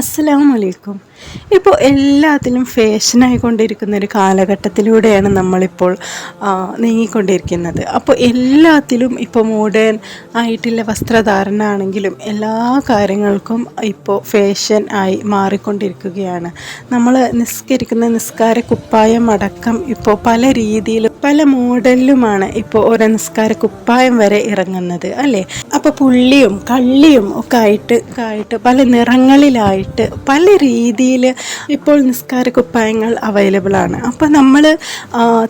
আসসালামু আলাইকুম ഇപ്പോൾ എല്ലാത്തിലും ഫാഷനായിക്കൊണ്ടിരിക്കുന്ന ഒരു കാലഘട്ടത്തിലൂടെയാണ് നമ്മളിപ്പോൾ നീങ്ങിക്കൊണ്ടിരിക്കുന്നത്. അപ്പോൾ എല്ലാത്തിലും ഇപ്പോൾ മോഡേൺ ആയിട്ടുള്ള വസ്ത്രധാരണ ആണെങ്കിലും എല്ലാ കാര്യങ്ങൾക്കും ഇപ്പോൾ ഫാഷൻ ആയി മാറിക്കൊണ്ടിരിക്കുകയാണ്. നമ്മൾ നിസ്കരിക്കുന്ന നിസ്കാര കുപ്പായം അടക്കം ഇപ്പോൾ പല രീതിയിലും പല മോഡലിലുമാണ് ഇപ്പോൾ ഓരോ നിസ്കാര കുപ്പായം വരെ ഇറങ്ങുന്നത് അല്ലേ? അപ്പോൾ പുള്ളിയും കള്ളിയും ഒക്കെ ആയിട്ട് ആയിട്ട് പല നിറങ്ങളിലായിട്ട് പല രീതിയിൽ ходили ഇപ്പോൾ നിസ്കാര കുപ്പായങ്ങൾ അവൈലബിൾ ആണ്. അപ്പോൾ നമ്മൾ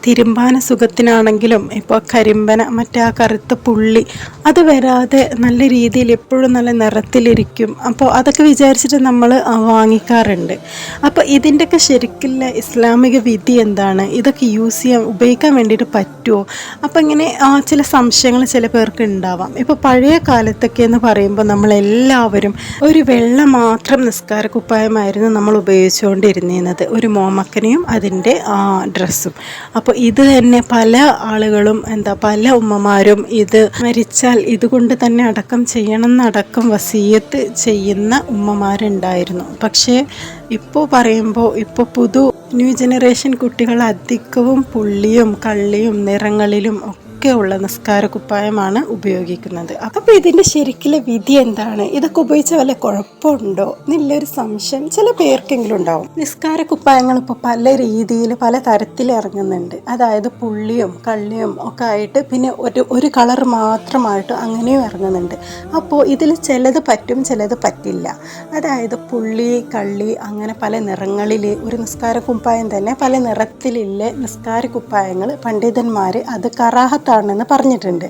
തിരുമ്പാന സുഖത്തിനാണെങ്കിലും ഇപ്പോൾ കരിമ്പന മറ്റേ ആ കറുത്ത പുള്ളി അത് വരാതെ നല്ല രീതിയിൽ എപ്പോഴും നല്ല നിറത്തിലിരിക്കും. അപ്പോൾ അതൊക്കെ വിചാരിച്ചിട്ട് നമ്മൾ വാങ്ങിക്കാറുണ്ട്. അപ്പോൾ ഇതിന്റെയൊക്കെ ശരിക്കുള്ള ഇസ്ലാമിക വിധി എന്താണ്? ഇതൊക്കെ യൂസ് ചെയ്യാൻ ഉപയോഗിക്കാൻ വേണ്ടിയിട്ട് പറ്റുമോ അപ്പോൾ ഇങ്ങനെ ചില സംശയങ്ങൾ ചില പേർക്ക് ഉണ്ടാവാം. ഇപ്പോൾ പഴയ കാലത്തൊക്കെ എന്ന് പറയുമ്പോൾ നമ്മളെല്ലാവരും ഒരു വെള്ള മാത്രം നിസ്കാര കുപ്പായമായിരുന്നു നമ്മൾ ഉപയോഗിച്ചുകൊണ്ടിരുന്നിരുന്നത് ഒരു മോമക്കനെയും അതിന്റെ ഡ്രസ്സും. അപ്പോൾ ഇത് തന്നെ പല ആളുകളും എന്താ പല ഉമ്മമാരും ഇത് മരിച്ചാൽ ഇതുകൊണ്ട് തന്നെ അടക്കം ചെയ്യണം എന്നടക്കം വസീയത്ത് ചെയ്യുന്ന ഉമ്മമാരുണ്ടായിരുന്നു. പക്ഷേ ഇപ്പോൾ പറയുമ്പോൾ ഇപ്പോൾ പുതു ന്യൂ ജനറേഷൻ കുട്ടികൾ അധികവും പുള്ളിയും കള്ളിയും നിറങ്ങളിലും ഒക്കെ ഉള്ള നിസ്കാര കുപ്പായമാണ് ഉപയോഗിക്കുന്നത്. അപ്പോൾ ഇതിന്റെ ശരിക്കുള്ള വിധി എന്താണ്? ഇതൊക്കെ ഉപയോഗിച്ച വല്ല കുഴപ്പമുണ്ടോ? എന്നുള്ളൊരു സംശയം ചില പേർക്കെങ്കിലും ഉണ്ടാവും. നിസ്കാര കുപ്പായങ്ങൾ ഇപ്പോൾ പല രീതിയിൽ പല തരത്തിൽ ഇറങ്ങുന്നുണ്ട്. അതായത് പുള്ളിയും കള്ളിയും ഒക്കെ ആയിട്ട് പിന്നെ ഒരു ഒരു കളർ മാത്രമായിട്ട് അങ്ങനെയും ഇറങ്ങുന്നുണ്ട്. അപ്പോൾ ഇതിൽ ചിലത് പറ്റും ചിലത് പറ്റില്ല. അതായത് പുള്ളി കള്ളി അങ്ങനെ പല നിറങ്ങളിൽ ഒരു നിസ്കാര കുപ്പായം തന്നെ പല നിറത്തിലുള്ള നിസ്കാര കുപ്പായങ്ങൾ പണ്ഡിതന്മാർ അത് കറാഹത്താണെന്ന് പറഞ്ഞിട്ടുണ്ട്.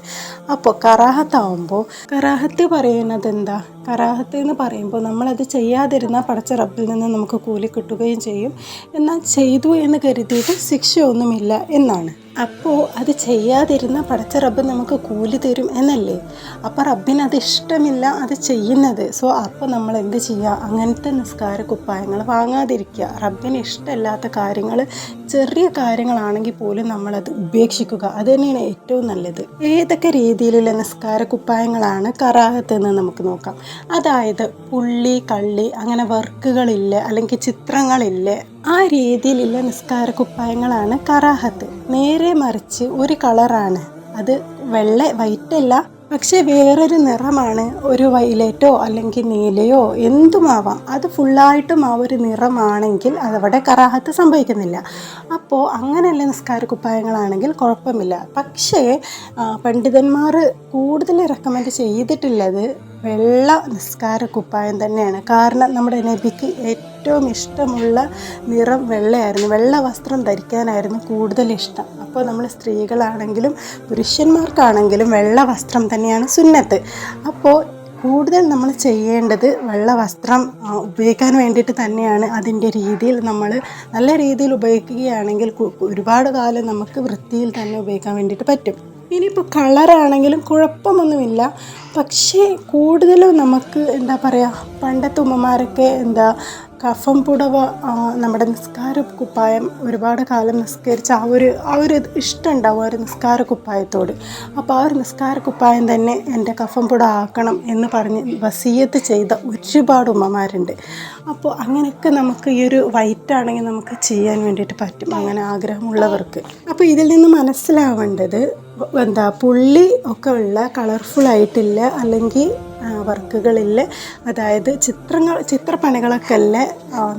അപ്പോൾ കറാഹത്താവുമ്പോൾ കറാഹത്ത് പറയുന്നത് എന്താ കറാഹത്ത് എന്ന് പറയുമ്പോൾ നമ്മളത് ചെയ്യാതിരുന്നാൽ പടച്ച റബ്ബിൽ നിന്ന് നമുക്ക് കൂലി കിട്ടുകയും ചെയ്യും. എന്നാൽ ചെയ്തു എന്ന് കരുതിയിട്ട് ശിക്ഷയൊന്നുമില്ല എന്നാണ്. അപ്പോൾ അത് ചെയ്യാതിരുന്ന പടച്ച റബ്ബ് നമുക്ക് കൂലി തരും എന്നല്ലേ? അപ്പോൾ റബ്ബിന് അത് ഇഷ്ടമില്ല അത് ചെയ്യുന്നത്. സോ അപ്പോൾ നമ്മൾ എന്ത് ചെയ്യുക? അങ്ങനത്തെ നിസ്കാര കുപ്പായങ്ങൾ വാങ്ങാതിരിക്കുക. റബ്ബിന് ഇഷ്ടമില്ലാത്ത കാര്യങ്ങൾ ചെറിയ കാര്യങ്ങളാണെങ്കിൽ പോലും നമ്മളത് ഉപേക്ഷിക്കുക. അത് തന്നെയാണ് ഏറ്റവും നല്ലത്. ഏതൊക്കെ രീതിയിലുള്ള നിസ്കാര കുപ്പായങ്ങളാണ് കറാഹത്ത് എന്ന് നമുക്ക് നോക്കാം. അതായത് പുള്ളി കള്ളി അങ്ങനെ വർക്കുകളില്ല അല്ലെങ്കിൽ ചിത്രങ്ങളില്ല ആ രീതിയിലുള്ള നിസ്കാര കുപ്പായങ്ങളാണ് കറാഹത്ത്. നേരെ മറിച്ച് ഒരു കളറാണ്. അത് വെള്ള വൈറ്റല്ല പക്ഷേ വേറൊരു നിറമാണ്. ഒരു വൈലറ്റോ അല്ലെങ്കിൽ നീലയോ എന്തുമാവാം. അത് ഫുള്ളായിട്ടും ആ ഒരു നിറമാണെങ്കിൽ അതവിടെ കറാഹത്ത് സംഭവിക്കുന്നില്ല. അപ്പോൾ അങ്ങനെയുള്ള നിസ്കാര കുപ്പായങ്ങളാണെങ്കിൽ കുഴപ്പമില്ല. പക്ഷേ പണ്ഡിതന്മാർ കൂടുതൽ റെക്കമെൻഡ് ചെയ്തിട്ടുള്ളത് വെള്ള നിസ്കാര കുപ്പായം തന്നെയാണ്. കാരണം നമ്മുടെ നബിക്ക് ഏറ്റവും ഇഷ്ടമുള്ള നിറം വെള്ളയായിരുന്നു. വെള്ള വസ്ത്രം ധരിക്കാനായിരുന്നു കൂടുതൽ ഇഷ്ടം. അപ്പോൾ നമ്മൾ സ്ത്രീകളാണെങ്കിലും പുരുഷന്മാർക്കാണെങ്കിലും വെള്ള വസ്ത്രം തന്നെയാണ് സുന്നത്ത്. അപ്പോൾ കൂടുതൽ നമ്മൾ ചെയ്യേണ്ടത് വെള്ള വസ്ത്രം ഉപയോഗിക്കാൻ വേണ്ടിയിട്ട് തന്നെയാണ് അതിന്റെ രീതിയിൽ നമ്മൾ നല്ല രീതിയിൽ ഉപയോഗിക്കുകയാണെങ്കിൽ ഒരുപാട് കാലം നമുക്ക് വൃത്തിയിൽ തന്നെ ഉപയോഗിക്കാൻ വേണ്ടിയിട്ട് പറ്റും. ഇനിയിപ്പോൾ കളറാണെങ്കിലും കുഴപ്പമൊന്നുമില്ല. പക്ഷേ കൂടുതലും നമുക്ക് എന്താ പറയുക പണ്ടത്തെ ഉമ്മമാരൊക്കെ എന്താ കഫം പുടവ നമ്മുടെ നിസ്കാര കുപ്പായം ഒരുപാട് കാലം നിസ്കരിച്ച ആ ഒരു ആ ഒരു ഇഷ്ടം ഉണ്ടാവും ആ ഒരു നിസ്കാര കുപ്പായത്തോട്. അപ്പോൾ ആ ഒരു നിസ്കാര കുപ്പായം തന്നെ എന്റെ കഫം പുട ആക്കണം എന്ന് പറഞ്ഞ് വസീയത്ത് ചെയ്ത ഒരുപാട് ഉമ്മമാരുണ്ട്. അപ്പോൾ അങ്ങനെയൊക്കെ നമുക്ക് ഈ ഒരു വൈറ്റ് ആണെങ്കിൽ നമുക്ക് ചെയ്യാൻ വേണ്ടിയിട്ട് പറ്റും അങ്ങനെ ആഗ്രഹമുള്ളവർക്ക്. അപ്പോൾ ഇതിൽ നിന്ന് മനസ്സിലാവേണ്ടത് എന്താ പുള്ളി ഒക്കെ ഉള്ള കളർഫുൾ ആയിട്ടില്ല അല്ലെങ്കിൽ വർക്കുകളില്ല അതായത് ചിത്രങ്ങൾ ചിത്രപ്പണികളൊക്കെ അല്ലേ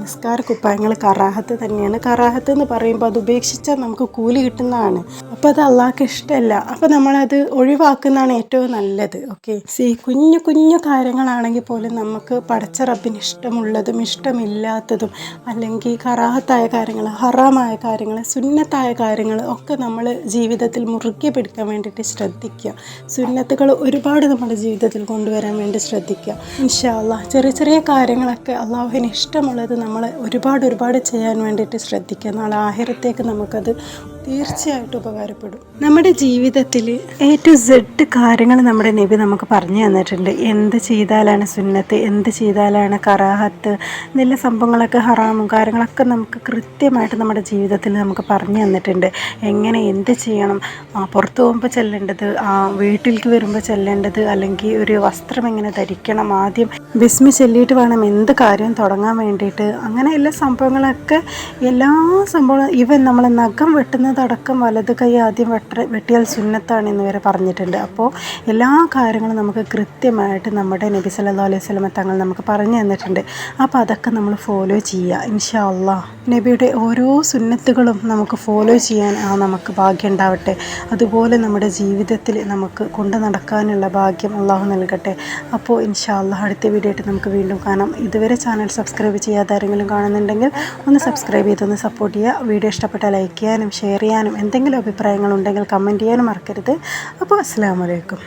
നിസ്കാര കുപ്പായങ്ങൾ കറാഹത്ത് തന്നെയാണ്. കറാഹത്ത് എന്ന് പറയുമ്പോൾ അത് ഉപേക്ഷിച്ചാൽ നമുക്ക് കൂലി കിട്ടുന്നതാണ്. അപ്പോൾ അത് അള്ളാഹ്ക്ക് ഇഷ്ടമല്ല അപ്പോൾ നമ്മളത് ഒഴിവാക്കുന്നതാണ് ഏറ്റവും നല്ലത്. ഓക്കെ? സി കുഞ്ഞു കുഞ്ഞു കാര്യങ്ങളാണെങ്കിൽ പോലും നമുക്ക് പടച്ച റബ്ബിന് ഇഷ്ടമുള്ളതും ഇഷ്ടമില്ലാത്തതും അല്ലെങ്കിൽ കറാഹത്തായ കാര്യങ്ങൾ ഹറാമായ കാര്യങ്ങൾ സുന്നത്തായ കാര്യങ്ങൾ ഒക്കെ നമ്മൾ ജീവിതത്തിൽ മുറുകെ പിടിക്കാൻ വേണ്ടിയിട്ട് ശ്രദ്ധിക്കുക. സുന്നത്തുകൾ ഒരുപാട് നമ്മുടെ ജീവിതത്തിൽ കൊണ്ടുവരാൻ വേണ്ടി ശ്രദ്ധിക്കുക. ഇൻഷാല്ല ചെറിയ ചെറിയ കാര്യങ്ങളൊക്കെ അള്ളാഹുവിന് ഇഷ്ടമുള്ളത് നമ്മൾ ഒരുപാട് ഒരുപാട് ചെയ്യാൻ വേണ്ടിയിട്ട് ശ്രദ്ധിക്കുക. നാളെ ആഹാരത്തേക്ക് നമുക്കത് തീർച്ചയായിട്ടും ഉപകാരപ്പെടും. നമ്മുടെ ജീവിതത്തിൽ എ ടു സെഡ് കാര്യങ്ങൾ നമ്മുടെ നബി നമുക്ക് പറഞ്ഞു തന്നിട്ടുണ്ട്. എന്ത് ചെയ്താലാണ് സുന്നത്ത് എന്ത് ചെയ്താലാണ് കറാഹത്ത് നല്ല സംഭവങ്ങളൊക്കെ ഹറാമും കാര്യങ്ങളൊക്കെ നമുക്ക് കൃത്യമായിട്ട് നമ്മുടെ ജീവിതത്തിൽ നമുക്ക് പറഞ്ഞു തന്നിട്ടുണ്ട്. എങ്ങനെ എന്ത് ചെയ്യണം? പുറത്തു പോകുമ്പോൾ ചെല്ലേണ്ടത് വീട്ടിലേക്ക് വരുമ്പോൾ ചെല്ലേണ്ടത് അല്ലെങ്കിൽ ഒരു വസ്ത്രം എങ്ങനെ ധരിക്കണം? ആദ്യം ബിസ്മി ചെല്ലിയിട്ട് വേണം എന്ത് കാര്യം തുടങ്ങാൻ വേണ്ടിയിട്ട്. അങ്ങനെ എല്ലാ സംഭവങ്ങളൊക്കെ എല്ലാ സംഭവങ്ങളും ഇവൻ നമ്മൾ നഖം വെട്ടുന്നതടക്കം വലത് കൈ ആദ്യം വെട്ട വെട്ടിയാൽ സുന്നത്താണ് എന്ന് വരെ പറഞ്ഞിട്ടുണ്ട്. അപ്പോൾ എല്ലാ കാര്യങ്ങളും നമുക്ക് കൃത്യമായിട്ട് നമ്മുടെ നബി സല്ലാ അലൈഹി സ്വലമ തങ്ങൾ നമുക്ക് പറഞ്ഞു തന്നിട്ടുണ്ട്. അപ്പോൾ അതൊക്കെ നമ്മൾ ഫോളോ ചെയ്യുക. ഇൻഷാ അള്ളാ നബിയുടെ ഓരോ സുന്നത്തുകളും നമുക്ക് ഫോളോ ചെയ്യാൻ ആ നമുക്ക് ഭാഗ്യം ഉണ്ടാവട്ടെ. അതുപോലെ നമ്മുടെ ജീവിതത്തിൽ നമുക്ക് കൊണ്ടു നടക്കാനുള്ള ഭാഗ്യം അള്ളാഹു നൽകട്ടെ. അപ്പോൾ ഇൻഷാ അള്ളാഹ് അടുത്ത വീഡിയോ ആയിട്ട് നമുക്ക് വീണ്ടും കാണാം. ഇതുവരെ ചാനൽ സബ്സ്ക്രൈബ് ചെയ്യാത്ത ആരെങ്കിലും കാണുന്നുണ്ടെങ്കിൽ ഒന്ന് സബ്സ്ക്രൈബ് ചെയ്തൊന്ന് സപ്പോർട്ട് ചെയ്യുക. വീഡിയോ ഇഷ്ടപ്പെട്ടാൽ ലൈക്ക് ചെയ്യാനും ഷെയർ ചെയ്യാനും എന്തെങ്കിലും അഭിപ്രായങ്ങളുണ്ടെങ്കിൽ കമന്റ് ചെയ്യാനും മറക്കരുത്. അപ്പോൾ അസ്സാം വലൈക്കും